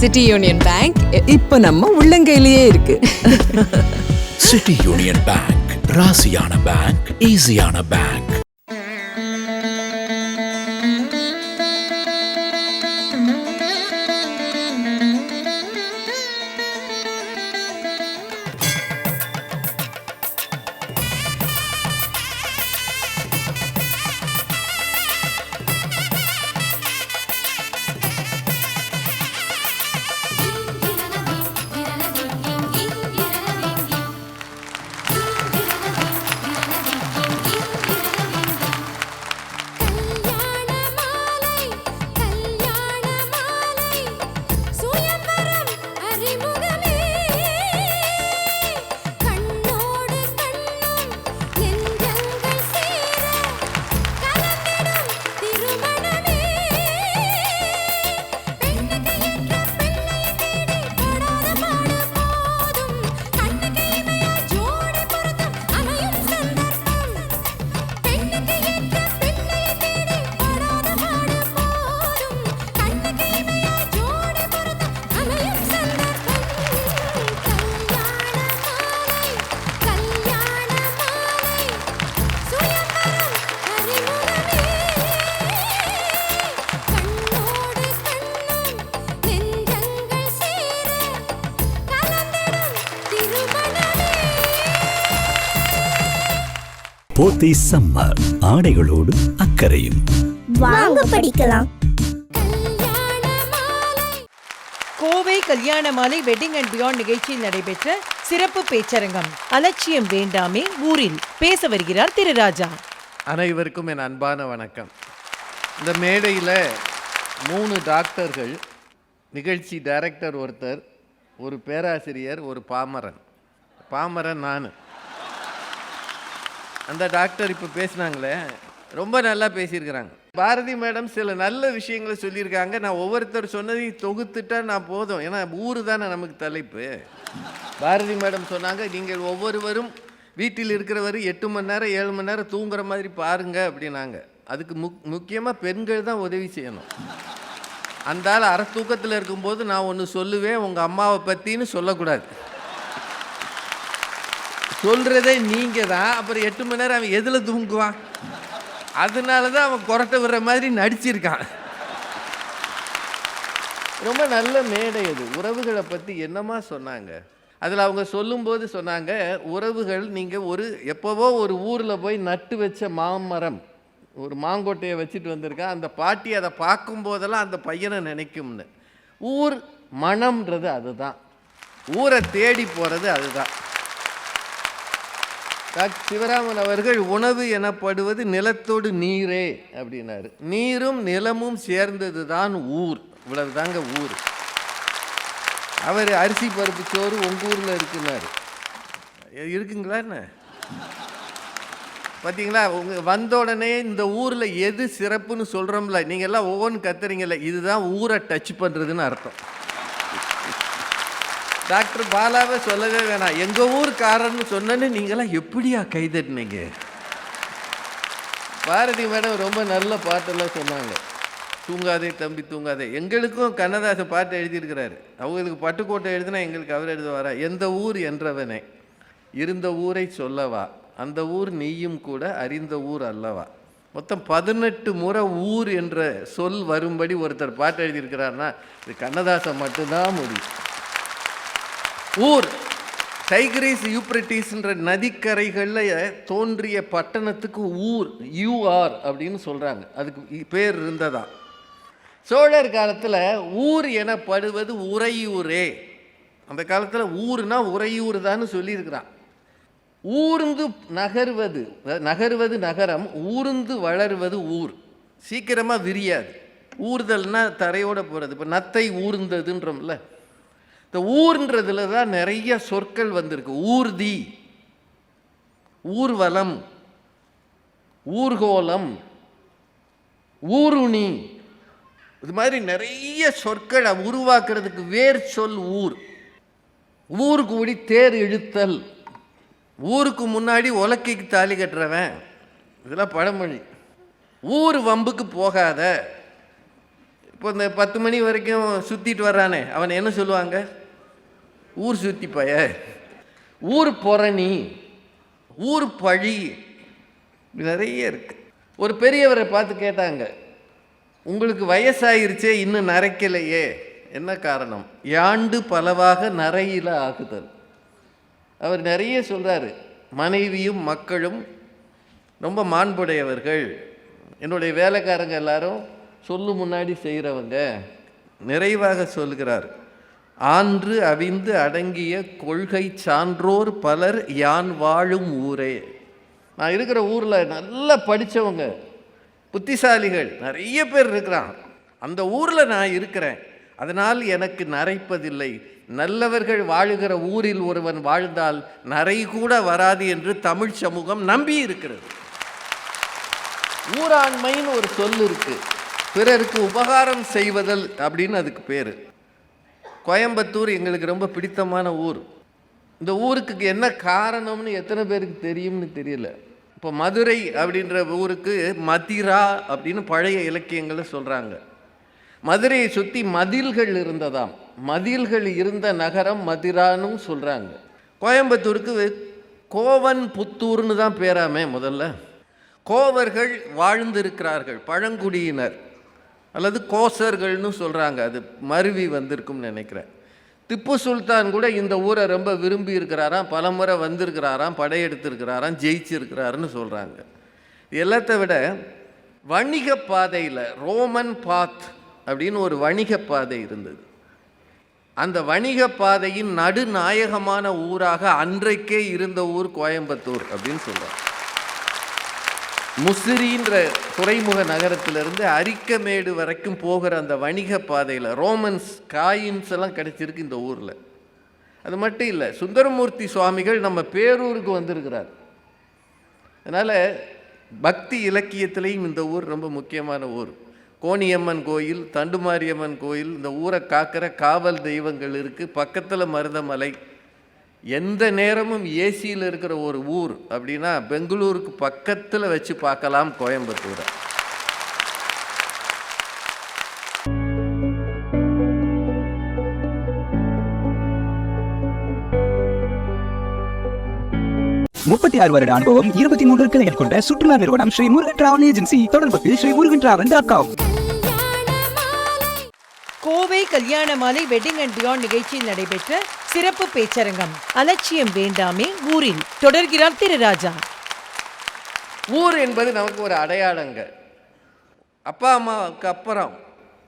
City union bank இப்ப நம்ம உள்ளங்கையிலேயே இருக்கு. சிட்டி யூனியன் பேங்க் ராசியான பேங்க் ஈஸியான பேங்க் போத்தி சம்மர் ஆடைகளோடு அக்கறையும். வாங்க படிக்கலாம். கல்யாண மாலை கோவை கல்யாண மாலை வெட்டிங் அண்ட் பியாண்ட் நிகழ்ச்சியில் நடைபெற்ற சிறப்பு பேச்சரங்கம் அலட்சியம் வேண்டாமே ஊரில் பேச வருகிறார் திரு ராஜா. அனைவருக்கும் என் அன்பான வணக்கம். இந்த மேடையில் மூணு டாக்டர்கள் நிகழ்ச்சி டைரக்டர் ஒருத்தர் ஒரு பேராசிரியர் ஒரு பாமரன். பாமரன் நான். அந்த டாக்டர் இப்போ பேசினாங்களே ரொம்ப நல்லா பேசியிருக்கிறாங்க. பாரதி மேடம் சில நல்ல விஷயங்களை சொல்லியிருக்காங்க. நான் ஒவ்வொருத்தர் சொன்னதையும் தொகுத்துட்டா நான் போதும். ஏன்னா ஊர் தானே நமக்கு தலைப்பு. பாரதி மேடம் சொன்னாங்க நீங்கள் ஒவ்வொருவரும் வீட்டில் இருக்கிறவர் எட்டு மணி நேரம் ஏழு மணி நேரம் தூங்குற மாதிரி பாருங்க அப்படின்னாங்க. அதுக்கு முக் முக்கியமாக பெண்கள் தான் உதவி செய்யணும். அந்த ஆள் அரை தூக்கத்தில் இருக்கும்போது நான் ஒன்று சொல்லுவேன் உங்கள் அம்மாவை பற்றின்னு சொல்லக்கூடாது. சொல்கிறதே நீங்கள் தான் அப்புறம் எட்டு மணி நேரம் அவன் எதில் தூங்குவான்? அதனால தான் அவன் குரட்டை விடுற மாதிரி நடிச்சிருக்கான். ரொம்ப நல்ல மேடை அது உறவுகளை பற்றி என்னமா சொன்னாங்க? அதில் அவங்க சொல்லும்போது சொன்னாங்க உறவுகள் நீங்கள் ஒரு எப்போவோ ஒரு ஊரில் போய் நட்டு வச்ச மாமரம் ஒரு மாங்கொட்டையை வச்சுட்டு வந்திருக்கா அந்த பாட்டி அதை பார்க்கும்போதெல்லாம் அந்த பையனை நினைக்கும்னு. ஊர் மனம்ன்றது அதுதான். ஊரை தேடி போகிறது அதுதான். சிவராமன் அவர்கள் உணவு எனப்படுவது நிலத்தோடு நீரே அப்படின்னாரு. நீரும் நிலமும் சேர்ந்தது தான் ஊர். இவ்வளவு தாங்க ஊர். அவர் அரிசி பருப்பு சோறு உங்கள் ஊரில் இருக்குன்னாரு. இருக்குங்களா என்ன? பார்த்தீங்களா உங்க வந்த உடனே இந்த ஊரில் எது சிறப்புன்னு சொல்கிறோம்ல நீங்கள் எல்லாம் ஒவ்வொன்று கத்துறீங்கல்ல இதுதான் ஊரை டச் பண்ணுறதுன்னு அர்த்தம். டாக்டர் பாலாவை சொல்லவே வேணாம். எங்கள் ஊர்க்காரன்னு சொன்னேன்னு நீங்களாம் எப்படியா கைதட்டினீங்க? பாரதி மேடம் ரொம்ப நல்ல பாட்டெல்லாம் சொன்னாங்க. தூங்காதே தம்பி தூங்காதே. எங்களுக்கும் கண்ணதாசன் பாட்டு எழுதியிருக்கிறாரு. அவங்களுக்கு பட்டுக்கோட்டை எழுதினா எங்களுக்கு அவர் எழுதுவாரா? எந்த ஊர் என்றவனே. இருந்த ஊரை சொல்லவா? அந்த ஊர் நீயும் கூட அறிந்த ஊர் அல்லவா? மொத்தம் பதினெட்டு முறை ஊர் என்ற சொல் வரும்படி ஒருத்தர் பாட்டு எழுதியிருக்கிறாருன்னா இது கண்ணதாசன் மட்டும்தான் முடியும். ஊர். டைக்ரீஸ் யூப்ரட்டிஸ்ன்ற நதிக்கரைகளில் தோன்றிய பட்டணத்துக்கு ஊர் யூஆர் அப்படின்னு சொல்கிறாங்க அதுக்கு பேர் இருந்ததா? சோழர் காலத்தில் ஊர் எனப்படுவது உறையூரே. அந்த காலத்தில் ஊர்னா உறையூர் தான் சொல்லியிருக்கிறான். ஊர்ந்து நகர்வது நகர்வது நகரம் ஊர்ந்து வளர்வது ஊர். சீக்கிரமாக விரியாது. ஊர்தல்னால் தரையோடு போகிறது இப்போ நத்தை ஊர்ந்ததுன்றோம்ல. இந்த ஊர்ன்றதுல தான் நிறைய சொற்கள் வந்திருக்கு. ஊர்தி ஊர்வலம் ஊர்கோலம் ஊருணி. இது மாதிரி நிறைய சொற்களை உருவாக்குறதுக்கு வேர் சொல் ஊர். ஊர் கூடி தேர் இழுத்தல். ஊருக்கு முன்னாடி உலக்கைக்கு தாலி கட்டுறவன். இதெல்லாம் பழமொழி. ஊர் வம்புக்கு போகாத. இப்போ இந்த பத்து மணி வரைக்கும் சுற்றிட்டு வர்றானே. அவனை என்ன சொல்லுவாங்க? ஊர் சுற்றி பய. ஊர் புறணி ஊர் பழி நிறைய இருக்குது ஒரு பெரியவரை பார்த்து கேட்டாங்க உங்களுக்கு வயசாயிருச்சே இன்னும் நரைக்கலையே. என்ன காரணம்? யாண்டு பலவாக நரையில ஆகுதல். அவர் நிறைய சொல்கிறாரு மனைவியும் மக்களும் ரொம்ப மாண்புடையவர்கள். என்னுடைய வேலைக்காரங்க எல்லாரும் சொல்லு முன்னாடி செய்கிறவங்க நிறைவாக சொல்கிறார் ஆன்று அவிந்து அடங்கிய கொள்கை சான்றோர் பலர் யான் வாழும் ஊரே. நான் இருக்கிற ஊரில் நல்லா படித்தவங்க புத்திசாலிகள் நிறைய பேர் இருக்கிறான். அந்த ஊரில் நான் இருக்கிறேன். அதனால் எனக்கு நரைப்பதில்லை. நல்லவர்கள் வாழுகிற ஊரில் ஒருவன் வாழ்ந்தால் நரை கூட வராது என்று தமிழ் சமூகம் நம்பி இருக்கிறது ஊராண்மைன்னு ஒரு சொல் இருக்குது பிறருக்கு உபகாரம் செய்வதல் அப்படின்னு அதுக்கு பேர். கோயம்புத்தூர் எங்களுக்கு ரொம்ப பிடித்தமான ஊர். இந்த ஊருக்கு என்ன காரணம்னு எத்தனை பேருக்கு தெரியும்னு தெரியல. இப்போ மதுரை அப்படின்ற ஊருக்கு மதிரா அப்படின்னு பழைய இலக்கியங்களை சொல்கிறாங்க மதுரையை சுற்றி மதில்கள் இருந்ததாம். மதில்கள் இருந்த நகரம் மதிரான்னு சொல்கிறாங்க கோயம்புத்தூருக்கு கோவன் புத்தூர்னு தான் பேராமே முதல்ல. கோவர்கள் வாழ்ந்திருக்கிறார்கள் பழங்குடியினர். அல்லது கோசர்கள்னு சொல்கிறாங்க அது மருவி வந்திருக்கும்னு நினைக்கிறேன். திப்பு சுல்தான் கூட இந்த ஊரை ரொம்ப விரும்பி இருக்கிறாராம் பலமுறை வந்திருக்கிறாராம் படையெடுத்திருக்கிறாராம் ஜெயிச்சிருக்கிறாருன்னு சொல்கிறாங்க எல்லாத்த விட வணிக பாதையில் ரோமன் பாத் அப்படின்னு ஒரு வணிக பாதை இருந்தது. அந்த வணிக பாதையின் நடுநாயகமான ஊராக அன்றைக்கே இருந்த ஊர் கோயம்புத்தூர் அப்படின்னு சொல்கிறார் முசிறின்ற துறைமுக நகரத்திலிருந்து அரிக்கமேடு வரைக்கும் போகிற அந்த வணிக பாதையில் ரோமன்ஸ் காயின்ஸ் எல்லாம் கிடைச்சிருக்கு இந்த ஊரில். அது மட்டும் இல்லை சுந்தரமூர்த்தி சுவாமிகள் நம்ம பேரூருக்கு வந்திருக்கிறார். அதனால் பக்தி இலக்கியத்திலையும் இந்த ஊர் ரொம்ப முக்கியமான ஊர். கோணியம்மன் கோயில் தண்டுமாரியம்மன் கோயில் இந்த ஊரை காக்கிற காவல் தெய்வங்கள் இருக்குது பக்கத்தில் மருதமலை எந்த நேரமும் ஏசியில் இருக்கிற ஒரு ஊர் அப்படின்னா பெங்களூருக்கு பக்கத்தில் வச்சு பார்க்கலாம் கோயம்புத்தூரை. முப்பத்தி ஆறு வருட அனுபவம் இருபத்தி மூன்று கிளைகள் கொண்ட சுற்றுலா நிறுவனம் ஸ்ரீ முருகன் டிராவல் ஏஜென்சி தொடர்புக்கு Sri Murugan travel dot com Kalyana Malai wedding and beyond நிகழ்ச்சியில் நடைபெற்ற சிறப்பு பேச்சரங்கம் அலட்சியம் வேண்டாமே ஊரில். தொடர்கிறார் திரு ராஜா. ஊர் என்பது நமக்கு ஒரு அடையாளங்க அப்பா அம்மாவுக்கு அப்புறம்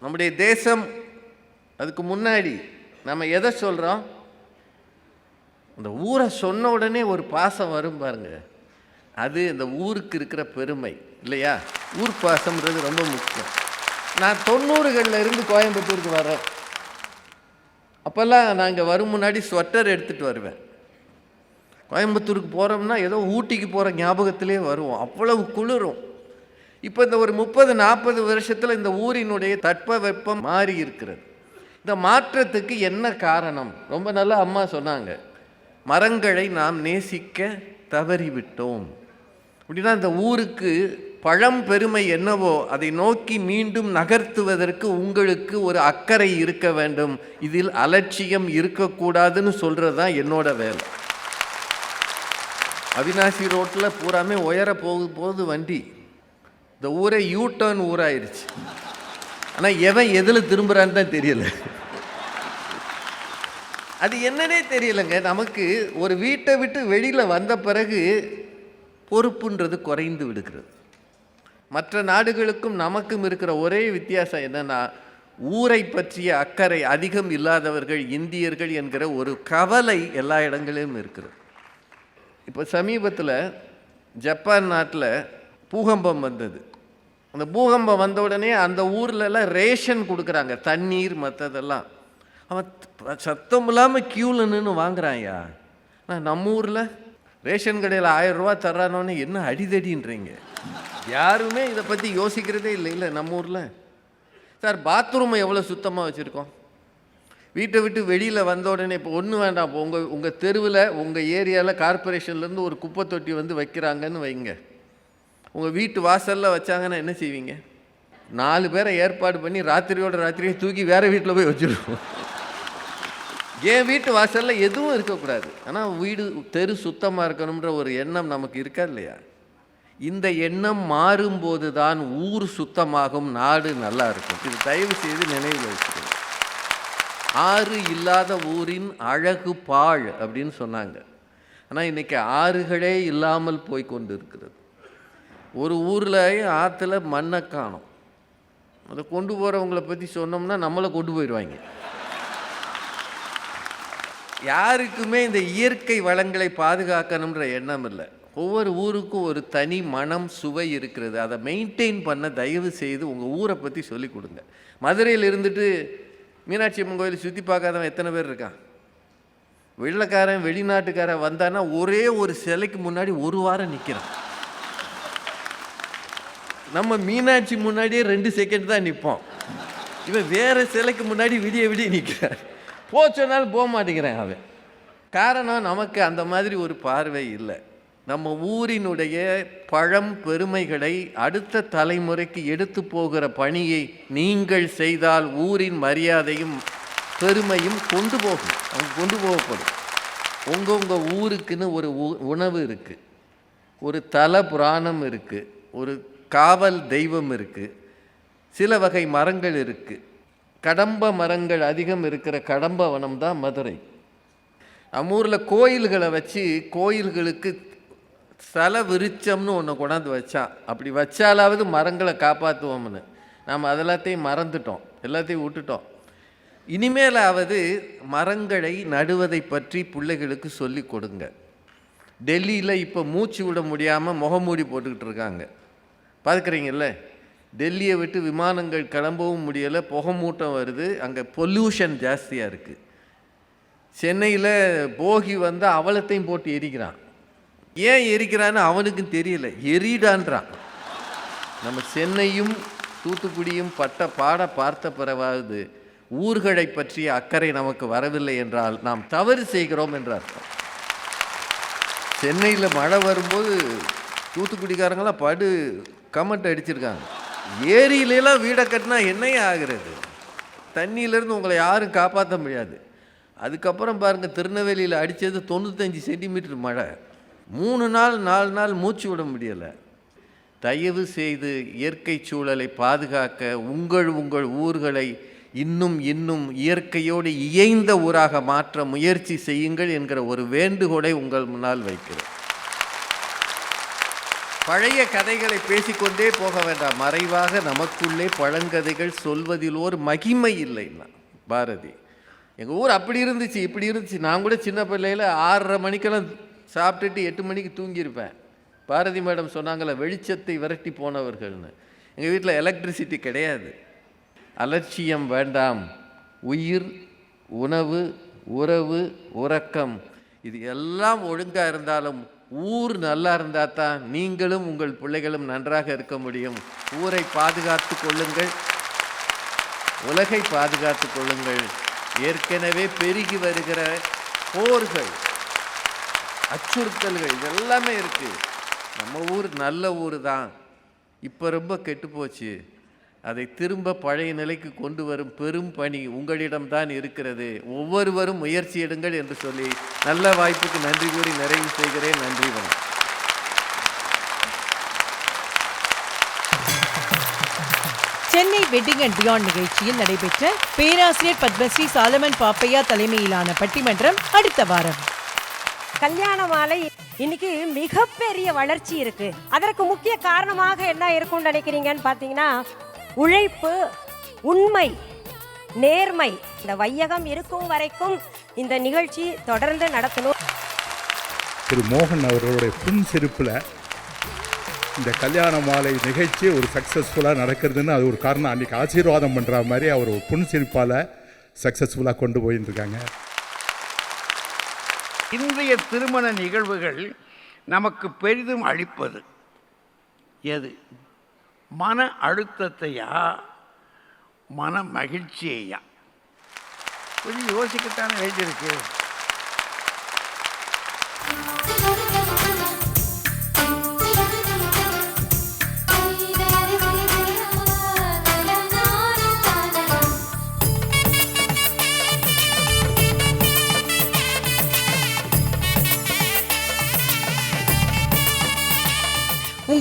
நம்முடைய தேசம் அதுக்கு முன்னாடி நம்ம எதை சொல்கிறோம் அந்த ஊரை சொன்ன உடனே ஒரு பாசம் வரும் பாருங்க. அது இந்த ஊருக்கு இருக்கிற பெருமை இல்லையா? ஊர் பாசம்ன்றது ரொம்ப முக்கியம். நான் தொண்ணூறுகளில் இருந்து கோயம்புத்தூருக்கு வரேன் அப்போல்லாம் நான் இங்கே வரும் முன்னாடி ஸ்வெட்டர் எடுத்துகிட்டு வருவேன். கோயம்புத்தூருக்கு போகிறோம்னா ஏதோ ஊட்டிக்கு போகிற ஞாபகத்திலே வருவோம். அவ்வளவு குளிரும். இப்போ இந்த ஒரு முப்பது நாற்பது வருஷத்தில் இந்த ஊரினுடைய தட்பவெப்பம் மாறி இருக்கிறது. இந்த மாற்றத்துக்கு என்ன காரணம்? ரொம்ப நல்லா அம்மா சொன்னாங்க. மரங்களை நாம் நேசிக்க தவறிவிட்டோம். அப்படின்னா இந்த ஊருக்கு பழம் பெருமை என்னவோ அதை நோக்கி மீண்டும் நகர்த்துவதற்கு உங்களுக்கு ஒரு அக்கறை இருக்க வேண்டும். இதில் அலட்சியம் இருக்கக்கூடாதுன்னு சொல்கிறது தான் என்னோட வேலை. அவினாசி ரோட்டில் பூராமே உயர போகும்போது போகுது வண்டி. இந்த ஊரே யூ டர்ன் ஊராயிருச்சு. ஆனால் எவன் எதில் திரும்புகிறான்னு தான் தெரியல. அது என்னன்னே தெரியலங்க. நமக்கு ஒரு வீட்டை விட்டு வெளியில் வந்த பிறகு பொறுப்புன்றது குறைந்து விடுகிறது. மற்ற நாடுகளுக்கும் நமக்கும் இருக்கிற ஒரே வித்தியாசம் என்னென்னா ஊரை பற்றிய அக்கறை அதிகம் இல்லாதவர்கள் இந்தியர்கள் என்கிற ஒரு கவலை எல்லா இடங்களிலும் இருக்கிறது. இப்போ சமீபத்தில் ஜப்பான் நாட்டில் பூகம்பம் வந்தது. அந்த பூகம்பம் வந்த உடனே அந்த ஊர்லலாம் ரேஷன் கொடுக்குறாங்க தண்ணீர் மற்றதெல்லாம் அவன் சத்தம் இல்லாமல் க்யூவில் நின்று வாங்குறான்யா ஆனால் நம்ம ஊரில் ரேஷன் கடையில் ஆயிரம் ரூபா தர்றானோன்னு என்ன அடிதடின்றீங்க? யாருமே இதை பற்றி யோசிக்கிறதே இல்லை. இல்லை நம்ம ஊரில். சார் பாத்ரூமை எவ்வளோ சுத்தமாக வச்சுருக்கோம்? வீட்டை விட்டு வெளியில் வந்த உடனே இப்போ ஒன்றும் வேண்டாம். இப்போ உங்கள் உங்கள் தெருவில் உங்கள் ஏரியாவில் கார்ப்பரேஷன்லேருந்து ஒரு குப்பை தொட்டி வந்து வைக்கிறாங்கன்னு வைங்க. உங்கள் வீட்டு வாசலில் வச்சாங்கன்னா என்ன செய்வீங்க? நாலு பேரை ஏற்பாடு பண்ணி ராத்திரியோட ராத்திரியை தூக்கி வேறு வீட்டில் போய் வச்சுருவோம். என் வீட்டு வாசலில் எதுவும் இருக்கக்கூடாது. ஆனால் வீடு தெரு சுத்தமாக இருக்கணுன்ற ஒரு எண்ணம் நமக்கு இருக்கா இல்லையா? இந்த எண்ணம் மாறும்போது தான் ஊர் சுத்தமாகும் நாடு நல்லா இருக்கும். இது தயவு செய்து நினைவில் வச்சுக்கணும் ஆறு இல்லாத ஊரின் அழகு பாழ் அப்படின்னு சொன்னாங்க. ஆனால் இன்றைக்கி ஆறுகளே இல்லாமல் போய் கொண்டு இருக்கிறது ஒரு ஊரில் ஆற்றுல மண்ணை காணும். அதை கொண்டு போகிறவங்கள பற்றி சொன்னோம்னா நம்மளை கொண்டு போயிடுவாங்க. யாருக்குமே இந்த இயற்கை வளங்களை பாதுகாக்கணுன்ற எண்ணம் இல்லை. ஒவ்வொரு ஊருக்கும் ஒரு தனி மனம் சுவை இருக்கிறது. அதை மெயின்டைன் பண்ண தயவு செய்து உங்கள் ஊரை பற்றி சொல்லி கொடுங்க. மதுரையில் இருந்துட்டு மீனாட்சி அம்மன் கோயில் சுற்றி பார்க்காதவன் எத்தனை பேர் இருக்கான்? வெள்ளக்காரன் வெளிநாட்டுக்காரன் வந்தான்னா ஒரே ஒரு சிலைக்கு முன்னாடி ஒரு வாரம் நிற்கிறான் நம்ம மீனாட்சி முன்னாடியே ரெண்டு செகண்ட் தான் நிற்போம் இவன் வேறு சிலைக்கு முன்னாடி விடிய விடிய நிற்கிறான் போ சொன்னாலும் போக மாட்டேங்கிறான் அவன். காரணம் நமக்கு அந்த மாதிரி ஒரு பார்வை இல்லை. நம்ம ஊரினுடைய பழம் பெருமைகளை அடுத்த தலைமுறைக்கு எடுத்து போகிற பணியை நீங்கள் செய்தால் ஊரின் மரியாதையும் பெருமையும் கொண்டு போகும். அவங்க கொண்டு போகப்படும். உங்கள் உங்கள் ஊருக்குன்னு ஒரு உ- உணவு இருக்குது ஒரு தல புராணம் இருக்குது ஒரு காவல் தெய்வம் இருக்குது சில வகை மரங்கள் இருக்குது கடம்ப மரங்கள் அதிகம் இருக்கிற கடம்ப வனம் தான் மதுரை. நம்ம ஊரில் கோயில்களை வச்சு கோயில்களுக்கு ஸ்தல விருச்சம்னு ஒன்று கொண்டாந்து வச்சா அப்படி வச்சாலாவது மரங்களை காப்பாற்றுவோம்னு நாம் அதெல்லாத்தையும் மறந்துட்டோம் எல்லாத்தையும் விட்டுட்டோம். இனிமேலாவது மரங்களை நடுவதை பற்றி பிள்ளைகளுக்கு சொல்லி கொடுங்க. டெல்லியில் இப்போ மூச்சு விட முடியாமல் முகமூடி போட்டுக்கிட்டு இருக்காங்க. பார்க்குறீங்கல்ல? டெல்லியை விட்டு விமானங்கள் கிளம்பவும் முடியலை புகை மூட்டம் வருது. அங்கே பொல்யூஷன் ஜாஸ்தியாக இருக்குது சென்னையில் போகி வந்து அவலத்தையும் போட்டு எரிக்கிறான். ஏன் எரிக்கிறான்னு அவனுக்கும் தெரியல. எரிடான்றான். நம்ம சென்னையும் தூத்துக்குடியும் பட்ட பாட பார்த்த பிறவாவது ஊர்களை பற்றிய அக்கறை நமக்கு வரவில்லை என்றால் நாம் தவறு செய்கிறோம் என்ற அர்த்தம். சென்னையில் மழை வரும்போது தூத்துக்குடிக்காரங்களாம் படு கமெண்ட் அடிச்சிருக்காங்க. ஏரியிலலாம் வீடை கட்டினா என்னையே ஆகிறது? தண்ணியிலேருந்து உங்களை யாரும் காப்பாற்ற முடியாது. அதுக்கப்புறம் பாருங்கள் திருநெல்வேலியில் அடித்தது தொண்ணூத்தஞ்சு சென்டிமீட்டர் மழை. மூணு நாள் நாலு நாள் மூச்சு விட முடியலை. தயவு செய்து இயற்கை சூழலை பாதுகாக்க உங்கள் உங்கள் ஊர்களை இன்னும் இன்னும் இயற்கையோடு இயைந்த ஊராக மாற்ற முயற்சி செய்யுங்கள் என்கிற ஒரு வேண்டுகோளை உங்கள் முன்னால் வைக்கிறேன். பழைய கதைகளை பேசிக்கொண்டே போக வேண்டாம். மறைவாக நமக்குள்ளே பழங்கதைகள் சொல்வதில் ஒரு மகிமை இல்லைன்னா பாரதி எங்கள் ஊர் அப்படி இருந்துச்சு இப்படி இருந்துச்சு. நான் கூட சின்ன பிள்ளையில் ஆறரை மணிக்கெல்லாம் சாப்பிட்டுட்டு எட்டு மணிக்கு தூங்கியிருப்பேன். பாரதி மேடம் சொன்னாங்களே வெளிச்சத்தை விரட்டி போனவர்கள்னு. எங்கள் வீட்டில் எலக்ட்ரிசிட்டி கிடையாது. அலட்சியம் வேண்டாம். உயிர் உணவு உறவு உறக்கம். இது எல்லாம் ஒழுங்காக இருந்தாலும் ஊர் நல்லா இருந்தால் தான் நீங்களும் உங்கள் பிள்ளைகளும் நன்றாக இருக்க முடியும். ஊரை பாதுகாத்து கொள்ளுங்கள். உலகை பாதுகாத்து கொள்ளுங்கள். ஏற்கனவே பெருகி வருகிற போர்கள் அச்சுறுத்தல்கள் இதெல்லாமே இருக்குது நம்ம ஊர் நல்ல ஊர் தான் இப்போ ரொம்ப கெட்டு போச்சு. அதை திரும்ப பழைய நிலைக்கு கொண்டு வரும் பெரும் பணி உங்களிடம்தான் இருக்கிறது. ஒவ்வொருவரும் முயற்சி எடுங்கள் என்று சொல்லி நல்ல வாய்ப்புக்கு நன்றி கூறி நிறைவு செய்கிறேன். நன்றி வணக்கம். சென்னை வெட்டிங் அண்ட் பியாண்ட் நிகழ்ச்சியில் நடைபெற்ற பேராசிரியர் பத்மஸ்ரீ சாலமன் பாப்பையா தலைமையிலான பட்டிமன்றம் அடுத்த வாரம். கல்யாண மாலை இன்னைக்கு மிகப்பெரிய வளர்ச்சி இருக்கு. அதற்கு முக்கிய காரணமாக என்ன இருக்கும்னு நினைக்கிறீங்கன்னு பார்த்தீங்கன்னா உழைப்பு உண்மை நேர்மை இந்த வையகம் இருக்கும் வரைக்கும் இந்த நிகழ்ச்சி தொடர்ந்து நடத்தணும். திரு மோகன் அவர்களுடைய புன் சிரிப்பில் இந்த கல்யாண மாலை நிகழ்ச்சி ஒரு சக்ஸஸ்ஃபுல்லாக நடக்கிறதுன்னு அது ஒரு காரணம். அன்றைக்கி ஆசீர்வாதம் பண்ணுற மாதிரி அவர் ஒரு புன் சிரிப்பால் சக்ஸஸ்ஃபுல்லாக கொண்டு போயின்னு இருக்காங்க இன்றைய திருமண நிகழ்வுகள் நமக்கு பெரிதும் அளிப்பது எது? மன அழுத்தத்தையா மன மகிழ்ச்சியையா? கொஞ்சம் யோசிக்கத்தானே வேண்டியிருக்கு.